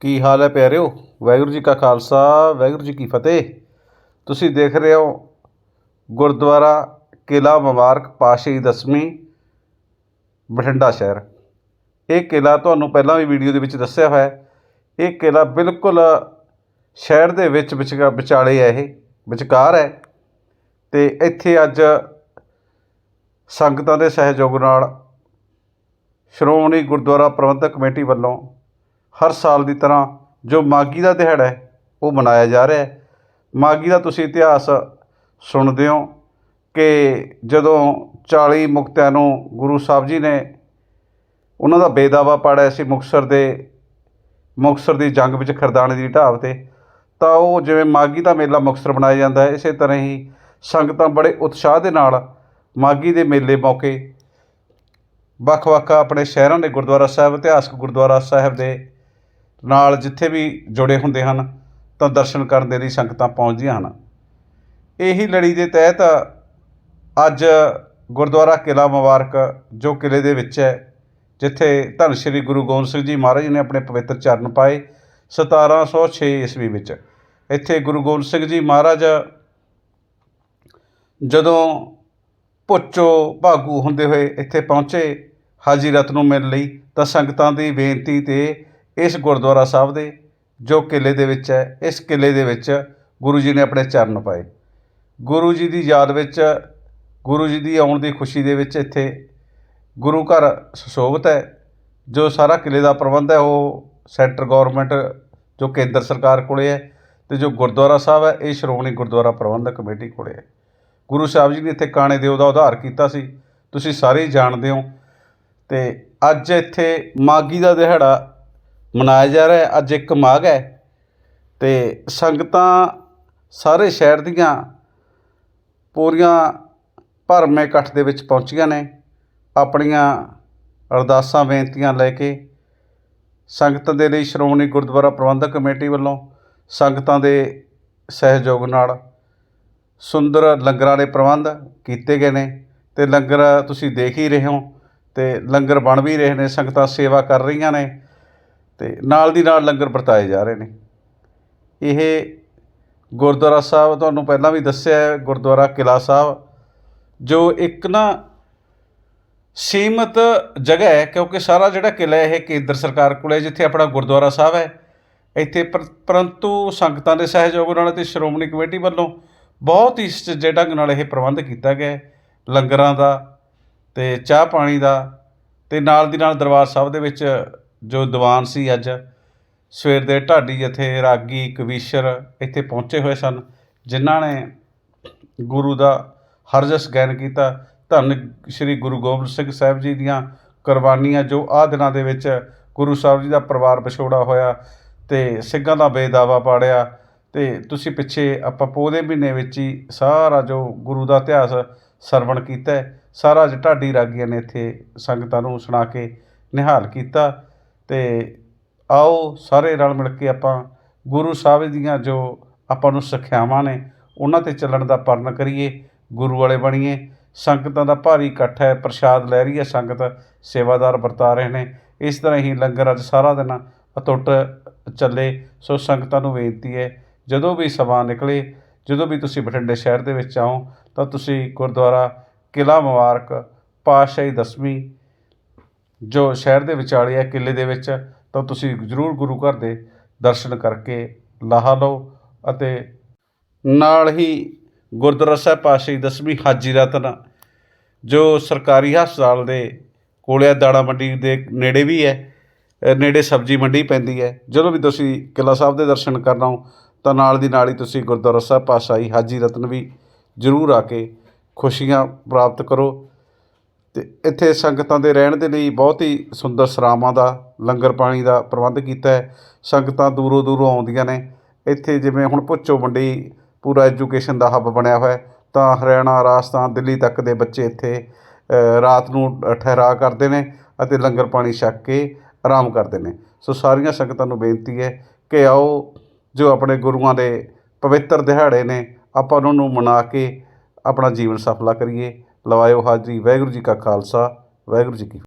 ਕੀ ਹਾਲ ਹੈ ਪਿਆਰਿਓ? ਵਾਹਿਗੁਰੂ ਜੀ ਕਾ ਖਾਲਸਾ, ਵਾਹਿਗੁਰੂ ਜੀ ਕੀ ਫਤਿਹ। ਤੁਸੀਂ ਦੇਖ ਰਹੇ ਹੋ ਗੁਰਦੁਆਰਾ ਕਿਲ੍ਹਾ ਮੁਬਾਰਕ ਪਾਤਸ਼ਾਹੀ ਦਸਵੀਂ, ਬਠਿੰਡਾ ਸ਼ਹਿਰ। ਇਹ ਕਿਲ੍ਹਾ ਤੁਹਾਨੂੰ ਪਹਿਲਾਂ ਵੀ ਵੀਡੀਓ ਦੇ ਵਿੱਚ ਦੱਸਿਆ ਹੋਇਆ ਹੈ। ਇਹ ਕਿਲ੍ਹਾ ਬਿਲਕੁਲ ਸ਼ਹਿਰ ਦੇ ਵਿੱਚ ਵਿਚਗਾ ਵਿਚਾਲੇ ਹੈ ਇਹ, ਵਿਚਕਾਰ ਹੈ। ਅਤੇ ਇੱਥੇ ਅੱਜ ਸੰਗਤਾਂ ਦੇ ਸਹਿਯੋਗ ਨਾਲ ਸ਼੍ਰੋਮਣੀ ਗੁਰਦੁਆਰਾ ਪ੍ਰਬੰਧਕ ਕਮੇਟੀ ਵੱਲੋਂ ਹਰ ਸਾਲ ਦੀ ਤਰ੍ਹਾਂ ਜੋ ਮਾਘੀ ਦਾ ਦਿਹਾੜਾ ਹੈ, ਉਹ ਮਨਾਇਆ ਜਾ ਰਿਹਾ ਹੈ। ਮਾਘੀ ਦਾ ਤੁਸੀਂ ਇਤਿਹਾਸ ਸੁਣਦੇ ਹੋ ਕਿ ਜਦੋਂ 40 ਮੁਕਤਿਆਂ ਨੂੰ ਗੁਰੂ ਸਾਹਿਬ ਜੀ ਨੇ ਉਹਨਾਂ ਦਾ ਬੇਦਾਵਾ ਪਾੜਿਆ ਸੀ ਮੁਕਤਸਰ ਦੇ, ਮੁਕਤਸਰ ਦੀ ਜੰਗ ਵਿੱਚ ਖਰਦਾਣੇ ਦੀ ਢਾਬ 'ਤੇ, ਤਾਂ ਉਹ ਜਿਵੇਂ ਮਾਘੀ ਦਾ ਮੇਲਾ ਮੁਕਤਸਰ ਮਨਾਇਆ ਜਾਂਦਾ ਹੈ, ਇਸੇ ਤਰ੍ਹਾਂ ਹੀ ਸੰਗਤਾਂ ਬੜੇ ਉਤਸ਼ਾਹ ਦੇ ਨਾਲ ਮਾਘੀ ਦੇ ਮੇਲੇ ਮੌਕੇ ਵੱਖ-ਵੱਖ ਆਪਣੇ ਸ਼ਹਿਰਾਂ ਦੇ ਗੁਰਦੁਆਰਾ ਸਾਹਿਬ, ਇਤਿਹਾਸਕ ਗੁਰਦੁਆਰਾ ਸਾਹਿਬ ਦੇ ਨਾਲ ਜਿੱਥੇ ਵੀ ਜੁੜੇ ਹੁੰਦੇ ਹਨ, ਤਾਂ ਦਰਸ਼ਨ ਕਰਨ ਦੇ ਲਈ ਸੰਗਤਾਂ ਪਹੁੰਚਦੀਆਂ ਹਨ। ਇਹੀ ਲੜੀ ਦੇ ਤਹਿਤ ਅੱਜ ਗੁਰਦੁਆਰਾ ਕਿਲ੍ਹਾ ਮੁਬਾਰਕ, ਜੋ ਕਿਲ੍ਹੇ ਦੇ ਵਿੱਚ ਹੈ, ਜਿੱਥੇ ਧੰਨ ਸ਼੍ਰੀ ਗੁਰੂ ਗੋਬਿੰਦ ਸਿੰਘ ਜੀ ਮਹਾਰਾਜ ਨੇ ਆਪਣੇ ਪਵਿੱਤਰ ਚਰਨ ਪਾਏ 1706 ਈਸਵੀ ਵਿੱਚ। ਇੱਥੇ ਗੁਰੂ ਗੋਬਿੰਦ ਸਿੰਘ ਜੀ ਮਹਾਰਾਜ ਜਦੋਂ ਭੁੱਚੋ ਭਾਗੂ ਹੁੰਦੇ ਹੋਏ ਇੱਥੇ ਪਹੁੰਚੇ ਹਾਜੀ ਰਤ ਨੂੰ ਮਿਲਣ ਲਈ, ਤਾਂ ਸੰਗਤਾਂ ਦੀ ਬੇਨਤੀ ਤੇ ਇਸ ਗੁਰਦੁਆਰਾ ਸਾਹਿਬ ਦੇ, ਜੋ ਕਿਲ੍ਹੇ ਦੇ ਵਿੱਚ ਹੈ, ਇਸ ਕਿਲ੍ਹੇ ਦੇ ਵਿੱਚ ਗੁਰੂ ਜੀ ਨੇ ਆਪਣੇ ਚਰਨ ਪਾਏ। ਗੁਰੂ ਜੀ ਦੀ ਯਾਦ ਵਿੱਚ, ਗੁਰੂ ਜੀ ਦੀ ਆਉਣ ਦੀ ਖੁਸ਼ੀ ਦੇ ਵਿੱਚ ਇੱਥੇ ਗੁਰੂ ਘਰ ਸੁਸ਼ੋਭਿਤ ਹੈ, ਜੋ ਸਾਰਾ ਕਿਲ੍ਹੇ ਦਾ ਪ੍ਰਬੰਧ ਹੈ, ਉਹ ਸੈਂਟਰ ਗਵਰਨਮੈਂਟ, ਜੋ ਕੇਂਦਰ ਸਰਕਾਰ ਕੋਲੇ ਹੈ ਤੇ ਜੋ ਗੁਰਦੁਆਰਾ ਸਾਹਿਬ ਹੈ, ਇਹ ਸ਼੍ਰੋਮਣੀ ਗੁਰਦੁਆਰਾ ਪ੍ਰਬੰਧਕ ਕਮੇਟੀ ਕੋਲੇ ਹੈ। ਗੁਰੂ ਸਾਹਿਬ ਜੀ ਨੇ ਇੱਥੇ ਕਾਣੇ ਦਿਓ ਦਾ ਉਧਾਰ ਕੀਤਾ ਸੀ, ਤੁਸੀਂ ਸਾਰੇ ਹੀ ਜਾਣਦੇ ਹੋ। ਤੇ ਅੱਜ ਇੱਥੇ ਮਾਘੀ ਦਾ ਦਿਹਾੜਾ ਮਨਾਇਆ ਜਾ ਰਿਹਾ ਅੱਜ ਇੱਕ ਮਾਘ ਹੈ ਅਤੇ ਸੰਗਤਾਂ ਸਾਰੇ ਸ਼ਹਿਰ ਦੀਆਂ ਪੂਰੀਆਂ ਭਰਮੇ ਇਕੱਠ ਦੇ ਵਿੱਚ ਪਹੁੰਚੀਆਂ ਨੇ। ਆਪਣੀਆਂ ਅਰਦਾਸਾਂ, ਬੇਨਤੀਆਂ ਲੈ ਕੇ ਸੰਗਤਾਂ ਦੇ ਲਈ ਸ਼੍ਰੋਮਣੀ ਗੁਰਦੁਆਰਾ ਪ੍ਰਬੰਧਕ ਕਮੇਟੀ ਵੱਲੋਂ ਸੰਗਤਾਂ ਦੇ ਸਹਿਯੋਗ ਨਾਲ ਸੁੰਦਰ ਲੰਗਰਾਂ ਦੇ ਪ੍ਰਬੰਧ ਕੀਤੇ ਗਏ ਨੇ ਤੇ ਲੰਗਰ ਤੁਸੀਂ ਦੇਖ ਹੀ ਰਹੇ ਹੋ ਤੇ ਲੰਗਰ ਬਣ ਵੀ ਰਹੇ ਨੇ, ਸੰਗਤਾਂ ਸੇਵਾ ਕਰ ਰਹੀਆਂ ਨੇ। ਅਤੇ ਨਾਲ ਦੀ ਨਾਲ ਲੰਗਰ ਵਰਤਾਏ ਜਾ ਰਹੇ ਨੇ। ਇਹ ਗੁਰਦੁਆਰਾ ਸਾਹਿਬ ਤੁਹਾਨੂੰ ਪਹਿਲਾਂ ਵੀ ਦੱਸਿਆ ਹੈ, ਗੁਰਦੁਆਰਾ ਕਿਲ੍ਹਾ ਸਾਹਿਬ, ਜੋ ਇੱਕ ਨਾ ਸੀਮਤ ਜਗ੍ਹਾ ਹੈ, ਕਿਉਂਕਿ ਸਾਰਾ ਜਿਹੜਾ ਕਿਲ੍ਹਾ ਇਹ ਕੇਂਦਰ ਸਰਕਾਰ ਕੋਲ ਹੈ, ਜਿੱਥੇ ਆਪਣਾ ਗੁਰਦੁਆਰਾ ਸਾਹਿਬ ਹੈ। ਇੱਥੇ ਪਰ- ਪਰੰਤੂ ਸੰਗਤਾਂ ਦੇ ਸਹਿਯੋਗ ਨਾਲ ਤੇ ਸ਼੍ਰੋਮਣੀ ਕਮੇਟੀ ਵੱਲੋਂ ਬਹੁਤ ਹੀ ਸੁਚੱਜੇ ਢੰਗ ਨਾਲ ਇਹ ਪ੍ਰਬੰਧ ਕੀਤਾ ਗਿਆ ਲੰਗਰਾਂ ਦਾ ਤੇ ਚਾਹ ਪਾਣੀ ਦਾ ਤੇ ਨਾਲ ਦੀ ਨਾਲ ਦਰਬਾਰ ਸਾਹਿਬ ਦੇ ਵਿੱਚ ਜੋ ਦੀਵਾਨ ਸੀ ਅੱਜ, ਸਵੇਰ ਦੇ ਢਾਡੀ ਜਥੇ ਰਾਗੀ, ਕਵੀਸ਼ਰ ਇੱਥੇ ਪਹੁੰਚੇ ਹੋਏ ਸਨ, ਜਿਨ੍ਹਾਂ ਨੇ ਗੁਰੂ ਦਾ ਹਰਜਸ ਗਾਇਨ ਕੀਤਾ। ਧੰਨ ਸ਼੍ਰੀ ਗੁਰੂ ਗੋਬਿੰਦ ਸਿੰਘ ਸਾਹਿਬ ਜੀ ਦੀਆਂ ਕੁਰਬਾਨੀਆਂ, ਜੋ ਆਹ ਦਿਨਾਂ ਦੇ ਵਿੱਚ ਗੁਰੂ ਸਾਹਿਬ ਜੀ ਦਾ ਪਰਿਵਾਰ ਵਿਛੋੜਾ ਹੋਇਆ ਤੇ ਸਿੰਘਾਂ ਦਾ ਬੇਦਾਵਾ ਪਾੜਿਆ। ਤੇ ਤੁਸੀਂ ਪਿੱਛੇ ਆਪਾਂ ਪੋਹ ਮਹੀਨੇ ਵਿੱਚ ਹੀ ਸਾਰਾ ਜੋ ਗੁਰੂ ਦਾ ਇਤਿਹਾਸ ਸਰਵਣ ਕੀਤਾ ਸਾਰਾ ਅੱਜ ਢਾਡੀ ਰਾਗੀਆਂ ਨੇ ਇੱਥੇ ਸੰਗਤਾਂ ਨੂੰ ਸੁਣਾ ਕੇ ਨਿਹਾਲ ਕੀਤਾ। ਅਤੇ ਆਓ ਸਾਰੇ ਰਲ ਮਿਲ ਕੇ ਆਪਾਂ ਗੁਰੂ ਸਾਹਿਬ ਦੀਆਂ ਜੋ ਆਪਾਂ ਨੂੰ ਸਿੱਖਿਆਵਾਂ ਨੇ, ਉਹਨਾਂ ਤੇ ਚੱਲਣ ਦਾ ਪਰਨ ਕਰੀਏ, ਗੁਰੂ ਵਾਲੇ ਬਣੀਏ। ਸੰਗਤਾਂ ਦਾ ਭਾਰੀ ਇਕੱਠ ਹੈ, ਪ੍ਰਸ਼ਾਦ ਲੈ ਰਹੀ ਹੈ ਸੰਗਤ, ਸੇਵਾਦਾਰ ਵਰਤਾ ਰਹੇ ਨੇ। ਇਸ ਤਰ੍ਹਾਂ ਹੀ ਲੰਗਰ ਅੱਜ ਸਾਰਾ ਦਿਨ ਅਟੁੱਟ ਚੱਲੇ। ਸੋ ਸੰਗਤਾਂ ਨੂੰ ਬੇਨਤੀ ਹੈ, ਜਦੋਂ ਵੀ ਸਮਾਂ ਨਿਕਲੇ, ਜਦੋਂ ਵੀ ਤੁਸੀਂ ਬਠਿੰਡੇ ਸ਼ਹਿਰ ਦੇ ਵਿੱਚ ਆਓ, ਤਾਂ ਤੁਸੀਂ ਗੁਰਦੁਆਰਾ ਕਿਲ੍ਹਾ ਮੁਬਾਰਕ, ਪਾਤਸ਼ਾਹੀ ਦਸਵੀਂ ਜੋ ਸ਼ਹਿਰ ਦੇ ਵਿਚਾਲੇ ਹੈ ਕਿਲੇ ਦੇ ਵਿੱਚ ਤਾਂ ਤੁਸੀਂ ਜ਼ਰੂਰ ਗੁਰੂ ਘਰ ਦੇ ਦਰਸ਼ਨ ਕਰਕੇ ਲਾਹਾ ਲਓ ਅਤੇ ਨਾਲ ਹੀ ਗੁਰਦੁਆਰਾ ਸਾਹਿਬ ਪਾਤਸ਼ਾਹੀ ਦਸਵੀਂ ਹਾਜੀ ਰਤਨ ਜੋ ਸਰਕਾਰੀ ਹਸਪਤਾਲ ਦੇ ਕੋਲੇ ਆ, ਦਾਣਾ ਮੰਡੀ ਦੇ ਨੇੜੇ ਵੀ ਹੈ ਨੇੜੇ ਸਬਜ਼ੀ ਮੰਡੀ ਪੈਂਦੀ ਹੈ। ਜਦੋਂ ਵੀ ਤੁਸੀਂ ਕਿਲ੍ਹਾ ਸਾਹਿਬ ਦੇ ਦਰਸ਼ਨ ਕਰਨਾ ਹੋ ਤਾਂ ਨਾਲ ਦੀ ਨਾਲ ਹੀ ਤੁਸੀਂ ਗੁਰਦੁਆਰਾ ਸਾਹਿਬ ਪਾਤਸ਼ਾਹੀ ਹਾਜੀ ਰਤਨ ਵੀ ਜ਼ਰੂਰ ਆ ਕੇ ਖੁਸ਼ੀਆਂ ਪ੍ਰਾਪਤ ਕਰੋ। ਅਤੇ ਇੱਥੇ ਸੰਗਤਾਂ ਦੇ ਰਹਿਣ ਦੇ ਲਈ ਬਹੁਤ ਹੀ ਸੁੰਦਰ ਸਰਾਵਾਂ ਦਾ, ਲੰਗਰ ਪਾਣੀ ਦਾ ਪ੍ਰਬੰਧ ਕੀਤਾ ਹੈ। ਸੰਗਤਾਂ ਦੂਰੋਂ ਦੂਰੋਂ ਆਉਂਦੀਆਂ ਨੇ। ਇੱਥੇ ਜਿਵੇਂ ਹੁਣ ਭੁੱਚੋ ਮੰਡੀ, ਪੂਰਾ ਐਜੂਕੇਸ਼ਨ ਦਾ ਹੱਬ ਬਣਿਆ ਹੋਇਆ ਤਾਂ ਹਰਿਆਣਾ, ਰਾਜਸਥਾਨ, ਦਿੱਲੀ ਤੱਕ ਦੇ ਬੱਚੇ ਇੱਥੇ ਰਾਤ ਨੂੰ ਠਹਿਰਾ ਕਰਦੇ ਨੇ ਅਤੇ ਲੰਗਰ ਪਾਣੀ ਛਕ ਕੇ ਆਰਾਮ ਕਰਦੇ ਨੇ। ਸੋ ਸਾਰੀਆਂ ਸੰਗਤਾਂ ਨੂੰ ਬੇਨਤੀ ਹੈ ਕਿ ਆਓ, ਜੋ ਆਪਣੇ ਗੁਰੂਆਂ ਦੇ ਪਵਿੱਤਰ ਦਿਹਾੜੇ ਨੇ, ਆਪਾਂ ਉਹਨਾਂ ਨੂੰ ਮਨਾ ਕੇ ਆਪਣਾ ਜੀਵਨ ਸਫਲਾ ਕਰੀਏ। ਲਵਾਇਓ ਹਾਜ਼ਰੀ ਵਾਹਿਗੁਰੂ ਜੀ ਕਾ ਖਾਲਸਾ ਵਾਹਿਗੁਰੂ ਜੀ ਕੀ